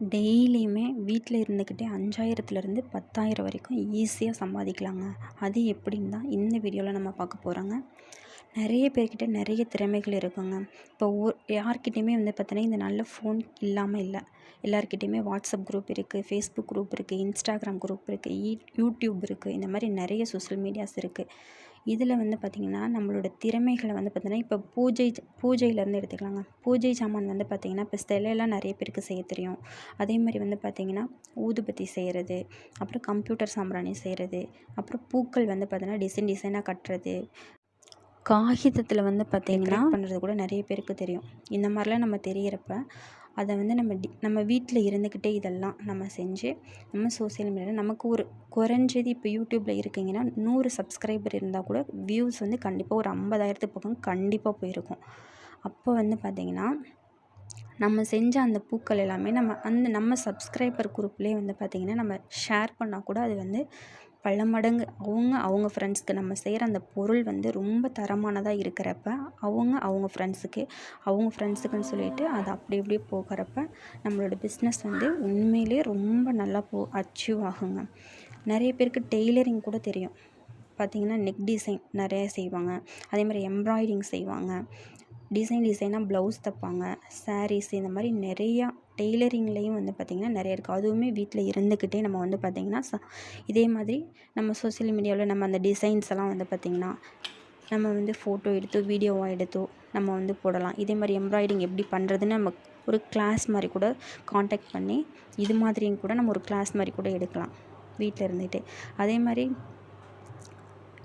டெய்லியுமே வீட்டில் இருந்துக்கிட்டே அஞ்சாயிரத்துலேருந்து பத்தாயிரம் வரைக்கும் ஈஸியாக சம்பாதிக்கலாங்க. அது எப்படின்னு தான் இந்த வீடியோவில் நம்ம பார்க்க போகிறோங்க நிறைய பேர்கிட்ட நிறைய திறமைகள் இருக்குங்க. இப்போ ஓ யார்கிட்டையுமே வந்து பார்த்தோன்னா இந்த நல்ல ஃபோன் இல்லாமல் இல்லை. எல்லாருக்கிட்டையுமே வாட்ஸ்அப் குரூப் இருக்குது ஃபேஸ்புக் குரூப் இருக்குது இன்ஸ்டாகிராம் குரூப் இருக்குது ஈ யூடியூப் இருக்குது இந்த மாதிரி நிறைய சோஷியல் மீடியாஸ் இருக்குது இதில் வந்து பார்த்திங்கன்னா நம்மளோட திறமைகளை வந்து பார்த்திங்கன்னா இப்போ பூஜை பூஜையிலேருந்து எடுத்துக்கலாங்க. பூஜை சாமான் வந்து பார்த்திங்கன்னா இப்போ சிலையெல்லாம் நிறைய பேருக்கு செய்ய தெரியும். அதே மாதிரி வந்து பார்த்திங்கன்னா ஊதுபத்தி செய்கிறது அப்புறம் கம்ப்யூட்டர் சாம்பிராணி செய்கிறது அப்புறம் பூக்கள் வந்து பார்த்திங்கன்னா டிசைன் டிசைனாக கட்டுறது. காகிதத்தில் வந்து பார்த்திங்கன்னா பண்ணுறது கூட நிறைய பேருக்கு தெரியும். இந்த மாதிரிலாம் நம்ம தெரிகிறப்ப அதை வந்து நம்ம டி நம்ம வீட்டில் இருந்துக்கிட்டே இதெல்லாம் நம்ம செஞ்சு நம்ம சோசியல் மீடியாவில் நமக்கு ஒரு குறைஞ்சது இப்போ யூடியூப்பில் இருக்கீங்கன்னா நூறு சப்ஸ்கிரைபர் இருந்தால் கூட வியூஸ் வந்து கண்டிப்பாக ஒரு ஐம்பதாயிரத்துக்கு பக்கம் கண்டிப்பாக போயிருக்கும். அப்போ வந்து பார்த்திங்கன்னா நம்ம செஞ்ச அந்த பூக்கள் எல்லாமே நம்ம அந்த நம்ம சப்ஸ்கிரைபர் குரூப்லேயே வந்து பார்த்திங்கன்னா நம்ம ஷேர் பண்ணால் கூட அது வந்து பல மடங்கு. அவங்க அவங்க ஃப்ரெண்ட்ஸ்க்கு நம்ம செய்கிற அந்த பொருள் வந்து ரொம்ப தரமானதாக இருக்கிறப்ப அவங்க அவங்க ஃப்ரெண்ட்ஸுக்கு அவங்க ஃப்ரெண்ட்ஸுக்குன்னு சொல்லிட்டு அது அப்படி இப்படி போகிறப்ப நம்மளோட பிஸ்னஸ் வந்து உண்மையிலே ரொம்ப நல்லா போ அச்சீவ் ஆகுங்க. நிறைய பேருக்கு டெய்லரிங் கூட தெரியும். பார்த்திங்கன்னா நெக் டிசைன் நிறைய செய்வாங்க. அதே மாதிரி எம்ப்ராய்டிங் செய்வாங்க. டிசைன் டிசைனாக ப்ளவுஸ் தைப்பாங்க சாரீஸ் இந்த மாதிரி நிறையா டெய்லரிங்லேயும் வந்து பார்த்திங்கன்னா நிறைய இருக்குது. அதுவுமே வீட்டில் இருந்துக்கிட்டே நம்ம வந்து பார்த்திங்கன்னா ச இதே மாதிரி நம்ம சோசியல் மீடியாவில் நம்ம அந்த டிசைன்ஸ் எல்லாம் வந்து பார்த்திங்கன்னா நம்ம வந்து ஃபோட்டோ எடுத்தோ வீடியோவாக எடுத்தோ நம்ம வந்து போடலாம். இதே மாதிரி எம்ப்ராய்டிங் எப்படி பண்ணுறதுன்னு நம்ம ஒரு கிளாஸ் மாதிரி கூட காண்டாக்ட் பண்ணி இது மாதிரியும் கூட நம்ம ஒரு கிளாஸ் மாதிரி கூட எடுக்கலாம் வீட்டில் இருந்துகிட்டே. அதே மாதிரி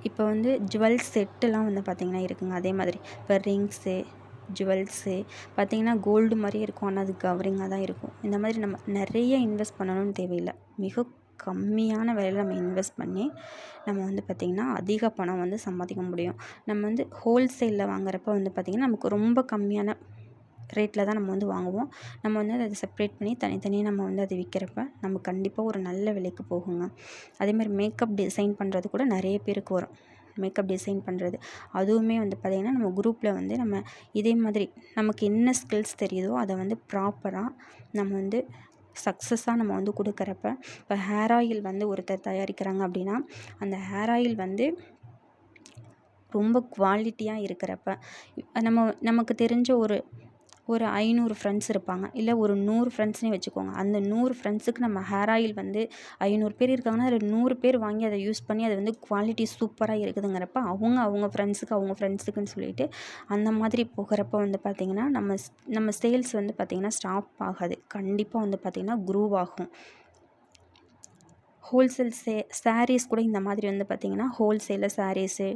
இப்போ வந்து ஜுவல்ஸ் செட்டுலாம் வந்து பார்த்திங்கன்னா இருக்குங்க. அதே மாதிரி இப்போ ரிங்ஸு ஜுவல்ஸு பார்த்திங்கன்னா கோல்டு மாதிரியே இருக்கும். ஆனால் அது கவரிங்காக தான் இருக்கும். இந்த மாதிரி நம்ம நிறைய இன்வெஸ்ட் பண்ணணும்னு தேவையில்லை. மிக கம்மியான விலையில் நம்ம இன்வெஸ்ட் பண்ணி நம்ம வந்து பார்த்திங்கன்னா அதிக பணம் வந்து சம்பாதிக்க முடியும். நம்ம வந்து ஹோல்சேலில் வாங்குறப்ப வந்து பார்த்திங்கன்னா நமக்கு ரொம்ப கம்மியான ரேட்டில் தான் நம்ம வந்து வாங்குவோம். நம்ம வந்து அதை செப்ரேட் பண்ணி தனித்தனியாக நம்ம வந்து அதை விற்கிறப்ப நம்ம கண்டிப்பாக ஒரு நல்ல விலைக்கு போகுங்க. அதேமாதிரி மேக்கப் டிசைன் பண்ணுறது கூட நிறைய பேருக்கு வரும். மேக்கப் டிசைன் பண்ணுறது அதுவுமே வந்து பார்த்திங்கன்னா நம்ம குரூப்பில் வந்து நம்ம இதே மாதிரி நமக்கு என்ன ஸ்கில்ஸ் தெரியுதோ அதை வந்து ப்ராப்பராக நம்ம வந்து சக்ஸஸாக நம்ம வந்து கொடுக்குறப்ப இப்போ ஹேர் ஆயில் வந்து ஒருத்தர் தயாரிக்கிறாங்க அப்படின்னா அந்த ஹேர் ஆயில் வந்து ரொம்ப குவாலிட்டியாக இருக்கிறப்ப நம்ம நமக்கு தெரிஞ்ச ஒரு ஒரு ஐநூறு ஃப்ரெண்ட்ஸ் இருப்பாங்க. இல்லை ஒரு நூறு ஃப்ரெண்ட்ஸ்னே வச்சுக்கோங்க. அந்த நூறு ஃப்ரெண்ட்ஸுக்கு நம்ம ஹேர் ஆயில் வந்து ஐநூறு பேர் இருக்காங்கன்னா அதில் நூறு பேர் வாங்கி அதை யூஸ் பண்ணி அது வந்து குவாலிட்டி சூப்பராக இருக்குதுங்கிறப்ப அவங்க அவங்க ஃப்ரெண்ட்ஸுக்கு அவங்க ஃப்ரெண்ட்ஸுக்குன்னு சொல்லிட்டு அந்த மாதிரி போகிறப்ப வந்து பார்த்திங்கன்னா நம்ம நம்ம சேல்ஸ் வந்து பார்த்திங்கன்னா ஸ்டாப் ஆகாது. கண்டிப்பாக வந்து பார்த்திங்கன்னா குரூவ் ஆகும். ஹோல்சேல் சே சாரீஸ் கூட இந்த மாதிரி வந்து பார்த்திங்கன்னா ஹோல்சேலில் சாரீஸு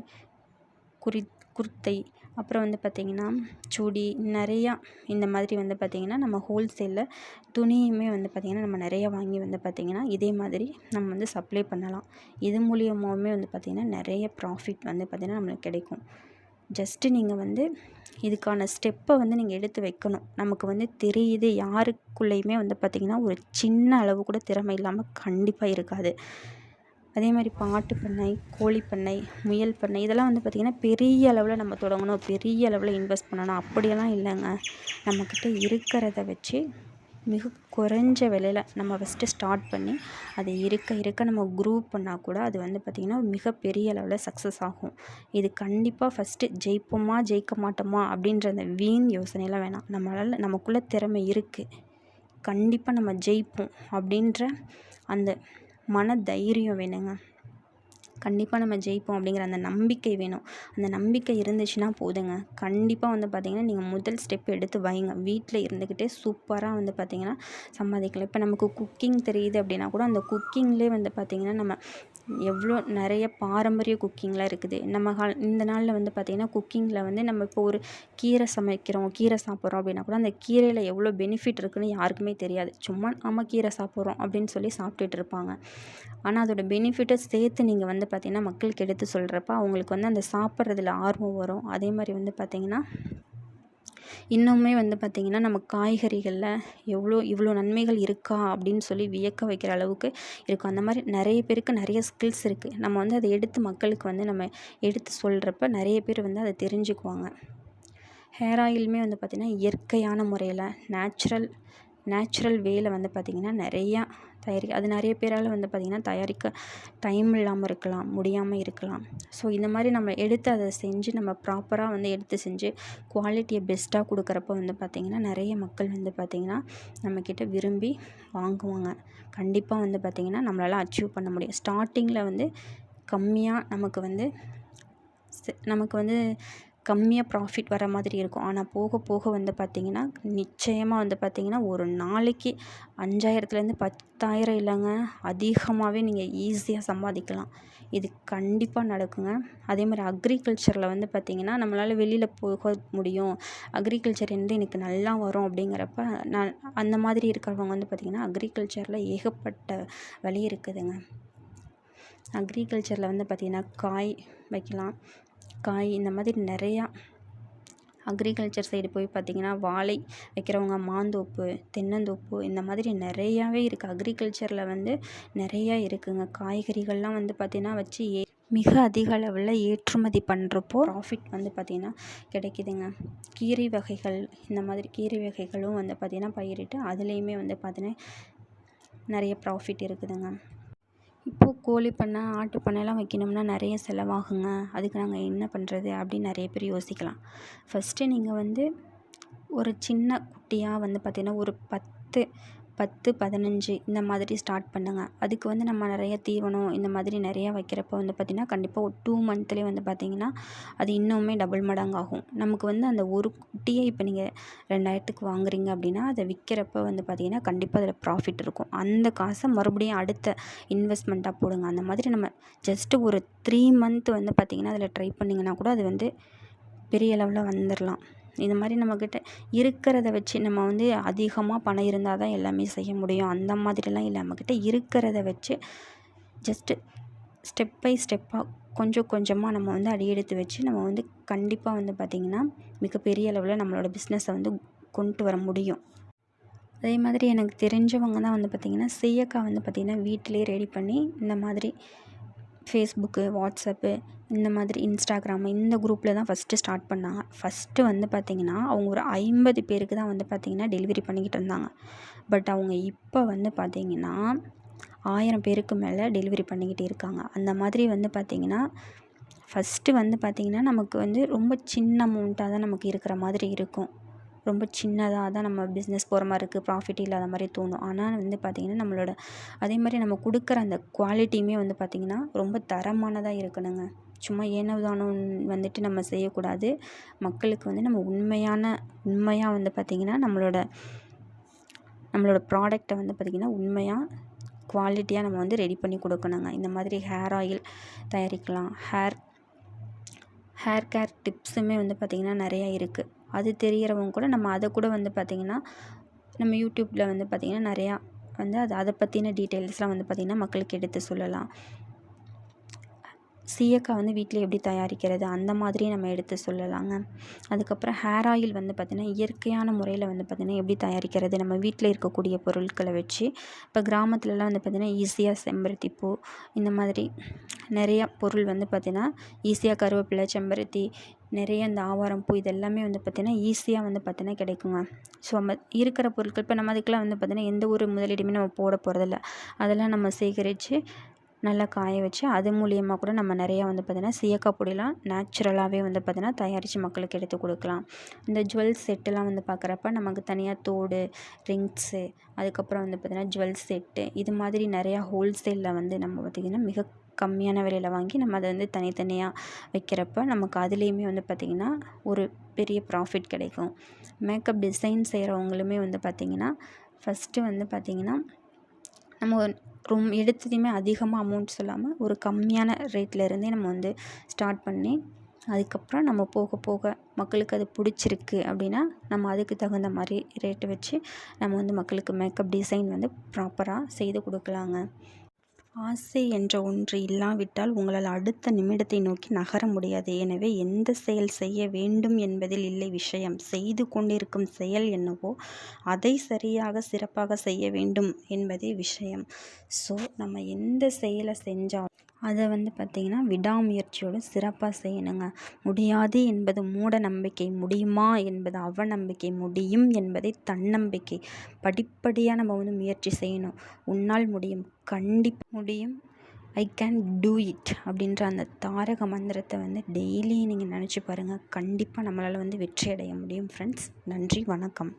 குறி குர்த்தை அப்புறம் வந்து பார்த்திங்கன்னா சுடி நிறையா இந்த மாதிரி வந்து பார்த்திங்கன்னா நம்ம ஹோல்சேலில் துணியுமே வந்து பார்த்திங்கன்னா நம்ம நிறையா வாங்கி வந்து பார்த்திங்கன்னா இதே மாதிரி நம்ம வந்து சப்ளை பண்ணலாம். இது மூலியமாகவுமே வந்து பார்த்திங்கன்னா நிறைய ப்ராஃபிட் வந்து பார்த்திங்கன்னா நம்மளுக்கு கிடைக்கும். ஜஸ்ட்டு நீங்கள் வந்து இதுக்கான ஸ்டெப்பை வந்து நீங்கள் எடுத்து வைக்கணும். நமக்கு வந்து தெரியுது யாருக்குள்ளேயுமே வந்து பார்த்திங்கன்னா ஒரு சின்ன அளவு கூட திறமை இல்லாமல் கண்டிப்பாக இருக்காது. அதே மாதிரி பாட்டு பண்ணை கோழி பண்ணை முயல் பண்ணை இதெல்லாம் வந்து பார்த்திங்கன்னா பெரிய அளவில் நம்ம தொடங்கணும். பெரிய அளவில் இன்வெஸ்ட் பண்ணணும். அப்படியெல்லாம் இல்லைங்க. நம்மக்கிட்ட இருக்கிறத வச்சு மிக குறைஞ்ச விலையில் நம்ம ஃபஸ்ட்டு ஸ்டார்ட் பண்ணி அதை இருக்க இருக்க நம்ம குரூப் பண்ணால் கூட அது வந்து பார்த்திங்கன்னா மிகப்பெரிய அளவில் சக்ஸஸ் ஆகும். இது கண்டிப்பாக ஃபஸ்ட்டு ஜெயிப்போமா ஜெயிக்க மாட்டோமா அப்படின்ற அந்த வீண் யோசனையெல்லாம் வேணாம். நம்மளால் நமக்குள்ளே திறமை இருக்குது கண்டிப்பாக நம்ம ஜெயிப்போம் அப்படின்ற அந்த மன தைரியம் வேணுங்க. கண்டிப்பாக நம்ம ஜெயிப்போம் அப்படிங்கிற அந்த நம்பிக்கை வேணும். அந்த நம்பிக்கை இருந்துச்சுன்னா போதுங்க. கண்டிப்பாக வந்து பார்த்திங்கன்னா நீங்கள் முதல் ஸ்டெப் எடுத்து வைங்க. வீட்டில் இருந்துக்கிட்டே சூப்பராக வந்து பார்த்திங்கன்னா சம்பாதிக்கலாம். இப்போ நமக்கு குக்கிங் தெரியுது அப்படின்னா கூட அந்த குக்கிங்லேயே வந்து பார்த்திங்கன்னா நம்ம எவ்வளோ நிறைய பாரம்பரிய குக்கிங்லாம் இருக்குது. நம்ம கால் இந்த நாளில் வந்து பார்த்திங்கன்னா குக்கிங்கில் வந்து நம்ம இப்போ ஒரு கீரை சமைக்கிறோம் கீரை சாப்பிட்றோம் அப்படின்னா கூட அந்த கீரையில் எவ்வளோ பெனிஃபிட் இருக்குதுன்னு யாருக்குமே தெரியாது. சும்மா நம்ம கீரை சாப்பிட்றோம் அப்படின்னு சொல்லி சாப்பிட்டுட்டு இருப்பாங்க. ஆனால் அதோடய பெனிஃபிட்டை சேர்த்து நீங்கள் வந்து பார்த்திங்கன்னா மக்களுக்கு எடுத்து சொல்கிறப்ப அவங்களுக்கு வந்து அந்த சாப்பிட்றதுல ஆர்வம் வரும். அதே மாதிரி வந்து பார்த்திங்கன்னா இன்னுமே வந்து பார்த்திங்கன்னா நம்ம காய்கறிகளில் எவ்வளோ இவ்வளோ நன்மைகள் இருக்கா அப்படின்னு சொல்லி வியக்க வைக்கிற அளவுக்கு இருக்கும். அந்த மாதிரி நிறைய பேருக்கு நிறைய ஸ்கில்ஸ் இருக்குது நம்ம வந்து அதை எடுத்து மக்களுக்கு வந்து நம்ம எடுத்து சொல்கிறப்ப நிறைய பேர் வந்து அதை தெரிஞ்சுக்குவாங்க. ஹேர் ஆயிலுமே வந்து பார்த்திங்கன்னா இயற்கையான முறையில் நேச்சுரல் நேச்சுரல் வேல வந்து பார்த்திங்கன்னா நிறையா தயாரி அது நிறைய பேரால் வந்து பார்த்திங்கன்னா தயாரிக்க டைம் இல்லாமல் இருக்கலாம் முடியாமல் இருக்கலாம். ஸோ இந்த மாதிரி நம்ம எடுத்து அதை செஞ்சு நம்ம ப்ராப்பராக வந்து எடுத்து செஞ்சு குவாலிட்டியை பெஸ்ட்டாக கொடுக்குறப்ப வந்து பார்த்திங்கன்னா நிறைய மக்கள் வந்து பார்த்திங்கன்னா நம்மக்கிட்ட விரும்பி வாங்குவாங்க. கண்டிப்பாக வந்து பார்த்திங்கன்னா நம்மளால் அச்சீவ் பண்ண முடியும். ஸ்டார்டிங்கில் வந்து கம்மியாக நமக்கு வந்து நமக்கு வந்து கம்மியாக ப்ராஃபிட் வர மாதிரி இருக்கும். ஆனால் போக போக வந்து பார்த்திங்கன்னா நிச்சயமாக வந்து பார்த்திங்கன்னா ஒரு நாளைக்கு அஞ்சாயிரத்துலேருந்து பத்தாயிரம் இல்லைங்க. அதிகமாகவே நீங்கள் ஈஸியாக சம்பாதிக்கலாம். இது கண்டிப்பாக நடக்குங்க. அதே மாதிரி அக்ரிகல்ச்சரில் வந்து பார்த்திங்கன்னா நம்மளால் வெளியில் போக முடியும். அக்ரிகல்ச்சர் வந்து எனக்கு நல்லா வரும் அப்படிங்கிறப்ப நான் அந்த மாதிரி இருக்கிறவங்க வந்து பார்த்திங்கன்னா அக்ரிகல்ச்சரில் ஏகப்பட்ட வழி இருக்குதுங்க. அக்ரிகல்ச்சரில் வந்து பார்த்திங்கன்னா காய் வைக்கலாம். காய் இந்த மாதிரி நிறையா அக்ரிகல்ச்சர் சைடு போய் பார்த்திங்கன்னா வாழை வைக்கிறவங்க மாந்தோப்பு தென்னந்தோப்பு இந்த மாதிரி நிறையாவே இருக்குது அக்ரிகல்ச்சரில் வந்து நிறையா இருக்குதுங்க காய்கறிகள்லாம் வந்து பார்த்திங்கன்னா வச்சு ஏ மிக அதிக அளவில் ஏற்றுமதி பண்ணுறப்போ ப்ராஃபிட் வந்து பார்த்திங்கன்னா கிடைக்குதுங்க. கீரை வகைகள் இந்த மாதிரி கீரை வகைகளும் வந்து பார்த்திங்கன்னா பயிரிட்டு அதுலேயுமே வந்து பார்த்திங்கன்னா நிறைய ப்ராஃபிட் இருக்குதுங்க. இப்போது கோழி பண்ணை ஆட்டு பண்ணைலாம் வைக்கணும்னா நிறைய செலவாகுங்க. அதுக்கு நாங்கள் என்ன பண்ணுறது அப்படின்னு நிறைய பேர் யோசிக்கலாம். ஃபஸ்ட்டு நீங்கள் வந்து ஒரு சின்ன குட்டியாக வந்து பார்த்திங்கன்னா ஒரு பத்து பத்து பதினஞ்சு இந்த மாதிரி ஸ்டார்ட் பண்ணுங்கள் அதுக்கு வந்து நம்ம நிறைய தீவனம் இந்த மாதிரி நிறையா வைக்கிறப்ப வந்து பார்த்திங்கன்னா கண்டிப்பாக ஒரு டூ மந்த்லேயே வந்து பார்த்திங்கன்னா அது இன்னுமே டபுள் மடங்கு ஆகும் நமக்கு வந்து அந்த ஒரு குட்டியை இப்போ நீங்கள் ரெண்டாயிரத்துக்கு வாங்குறீங்க அப்படின்னா அதை விற்கிறப்ப வந்து பார்த்திங்கன்னா கண்டிப்பாக அதில் ப்ராஃபிட் இருக்கும். அந்த காசை மறுபடியும் அடுத்த இன்வெஸ்ட்மெண்ட்டாக போடுங்க. அந்த மாதிரி நம்ம ஜஸ்ட்டு ஒரு த்ரீ மந்த் வந்து பார்த்திங்கன்னா அதில் ட்ரை பண்ணிங்கன்னா கூட அது வந்து பெரிய லெவலில் வந்துடலாம் இது மாதிரி நம்மக்கிட்ட இருக்கிறத வச்சு நம்ம வந்து அதிகமாக பணம் இருந்தால் தான் எல்லாமே செய்ய முடியும். அந்த மாதிரிலாம் இல்லை. நம்மக்கிட்ட இருக்கிறத வச்சு ஜஸ்ட்டு ஸ்டெப் பை ஸ்டெப்பாக கொஞ்சம் கொஞ்சமாக நம்ம வந்து அடி எடுத்து வச்சு நம்ம வந்து கண்டிப்பாக வந்து பார்த்திங்கன்னா மிகப்பெரிய அளவில் நம்மளோட பிஸ்னஸை வந்து கொண்டு வர முடியும். அதே மாதிரி எனக்கு தெரிஞ்சவங்க தான் வந்து பார்த்திங்கன்னா செய்யக்காய் வந்து பார்த்திங்கன்னா வீட்டிலே ரெடி பண்ணி இந்த மாதிரி ஃபேஸ்புக்கு வாட்ஸ்அப்பு இந்த மாதிரி இன்ஸ்டாகிராமு இந்த குரூப்பில் தான் ஃபஸ்ட்டு ஸ்டார்ட் பண்ணாங்க. ஃபஸ்ட்டு வந்து பார்த்திங்கன்னா அவங்க ஒரு ஐம்பது பேருக்கு தான் வந்து பார்த்திங்கன்னா டெலிவரி பண்ணிக்கிட்டு இருந்தாங்க. பட் அவங்க இப்போ வந்து பார்த்திங்கன்னா ஆயிரம் பேருக்கு மேலே டெலிவரி பண்ணிக்கிட்டு இருக்காங்க. அந்த மாதிரி வந்து பார்த்திங்கன்னா ஃபஸ்ட்டு வந்து பார்த்திங்கன்னா நமக்கு வந்து ரொம்ப சின்ன அமௌண்ட்டாக தான் நமக்கு இருக்கிற மாதிரி இருக்கும். ரொம்ப சின்னதாக தான் நம்ம பிஸ்னஸ் போகிற மாதிரி இருக்குது ப்ராஃபிட் இல்லாத மாதிரி தோணும். ஆனால் வந்து பார்த்திங்கன்னா நம்மளோட அதே மாதிரி நம்ம கொடுக்குற அந்த குவாலிட்டியுமே வந்து பார்த்திங்கன்னா ரொம்ப தரமானதாக இருக்கணுங்க. சும்மா ஏனோ தானோ வந்துட்டு நம்ம செய்யக்கூடாது. மக்களுக்கு வந்து நம்ம உண்மையான உண்மையாக வந்து பார்த்திங்கன்னா நம்மளோட நம்மளோட ப்ராடக்டை வந்து பார்த்திங்கன்னா உண்மையாக குவாலிட்டியாக நம்ம வந்து ரெடி பண்ணி கொடுக்கணுங்க. இந்த மாதிரி ஹேர் ஆயில் தயாரிக்கலாம். ஹேர் ஹேர் கேர் டிப்ஸுமே வந்து பார்த்திங்கன்னா நிறையா இருக்குது அது தெரிகிறவங்க கூட நம்ம அதை கூட வந்து பார்த்திங்கன்னா நம்ம யூடியூப்பில் வந்து பார்த்திங்கன்னா நிறையா வந்து அது அதை பற்றின டீட்டெயில்ஸ்லாம் வந்து பார்த்திங்கன்னா மக்களுக்கு எடுத்து சொல்லலாம். சீயக்காய் வந்து வீட்டில் எப்படி தயாரிக்கிறது அந்த மாதிரி நம்ம எடுத்து சொல்லலாங்க. அதுக்கப்புறம் ஹேர் ஆயில் வந்து பார்த்திங்கன்னா இயற்கையான முறையில் வந்து பார்த்திங்கன்னா எப்படி தயாரிக்கிறது? நம்ம வீட்டில் இருக்கக்கூடிய பொருட்களை வச்சு இப்போ கிராமத்துலலாம் வந்து பார்த்திங்கன்னா ஈஸியாக செம்பருத்தி பூ இந்த மாதிரி நிறையா பொருள் வந்து பார்த்திங்கன்னா ஈஸியாக கருவேப்பிலை செம்பருத்தி நிறைய இந்த ஆவாரம் பூ இதெல்லாமே வந்து பார்த்திங்கன்னா ஈஸியாக வந்து பார்த்திங்கன்னா கிடைக்குங்க. ஸோ நம்ம இருக்கிற பொருட்கள் இப்போ நம்ம அதுக்கெலாம் வந்து பார்த்திங்கன்னா எந்த ஒரு முதலீடுமே நம்ம போட போகிறதில்ல அதெல்லாம் நம்ம சேகரித்து நல்லா காய வச்சு அது மூலியமாக கூட நம்ம நிறையா வந்து பார்த்திங்கன்னா சீயக்காய் பொடிலாம் நேச்சுரலாகவே வந்து பார்த்திங்கன்னா தயாரித்து மக்களுக்கு எடுத்து கொடுக்கலாம். இந்த ஜுவல்ஸ் செட்டுலாம் வந்து பார்க்குறப்ப நமக்கு தனியாக தோடு ரிங்ஸு அதுக்கப்புறம் வந்து பார்த்திங்கன்னா ஜுவல்ஸ் செட்டு இது மாதிரி நிறையா ஹோல்சேலில் வந்து நம்ம பார்த்திங்கன்னா மிக கம்மியான விலையில் வாங்கி நம்ம அதை வந்து தனித்தனியாக வைக்கிறப்ப நமக்கு அதுலேயுமே வந்து பார்த்திங்கன்னா ஒரு பெரிய ப்ராஃபிட் கிடைக்கும். மேக்கப் டிசைன் செய்கிறவங்களுமே வந்து பார்த்திங்கன்னா ஃபஸ்ட்டு வந்து பார்த்திங்கன்னா நம்ம ரொம் எடுத்ததையுமே அதிகமாக அமௌண்ட் சொல்லாமல் ஒரு கம்மியான ரேட்டில் இருந்தே நம்ம வந்து ஸ்டார்ட் பண்ணி அதுக்கப்புறம் நம்ம போக போக மக்களுக்கு அது பிடிச்சிருக்கு அப்படின்னா நம்ம அதுக்கு தகுந்த மாதிரி ரேட்டு வச்சு நம்ம வந்து மக்களுக்கு மேக்கப் டிசைன் வந்து ப்ராப்பராக செய்து கொடுக்கலாங்க. ஆசை என்ற ஒன்று இல்லாவிட்டால் உங்களால் அடுத்த நிமிடத்தை நோக்கி நகர முடியாது. எனவே எந்த செயல் செய்ய வேண்டும் என்பதில் இல்லை விஷயம். செய்து கொண்டிருக்கும் செயல் என்னவோ அதை சரியாக சிறப்பாக செய்ய வேண்டும் என்பதே விஷயம். ஸோ நம்ம எந்த செயலை செஞ்சால் அதை வந்து பார்த்திங்கன்னா விடாமுயற்சியோடு சிறப்பாக செய்யணுங்க. முடியாது என்பது மூட நம்பிக்கை முடியுமா என்பது அவநம்பிக்கை. முடியும் என்பதை தன்னம்பிக்கை. படிப்படியாக நம்ம வந்து முயற்சி செய்யணும். உன்னால் முடியும். கண்டிப்பாக முடியும். ஐ கேன் டூ இட் அப்படின்ற அந்த தாரக மந்திரத்தை வந்து டெய்லி நீங்கள் நினச்சி பாருங்கள் கண்டிப்பாக நம்மளால் வந்து வெற்றி அடைய முடியும் ஃப்ரெண்ட்ஸ் நன்றி வணக்கம்.